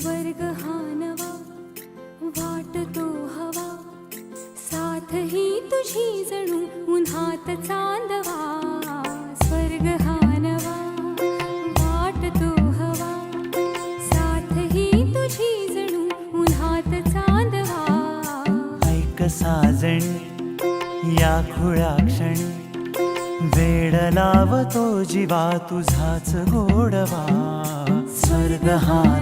स्वर्ग हा नवा वाटतो हवा. साथ ही तुझी जणू उन्हात चांदवा. स्वर्ग हा नवा वाटतो हवा. साथ ही तुझी जणू उन्हात चांदवा. ऐक साजणी या खुळा क्षणी. वेळ लावतो जीवा तुझाच गोडवा. स्वर्ग हा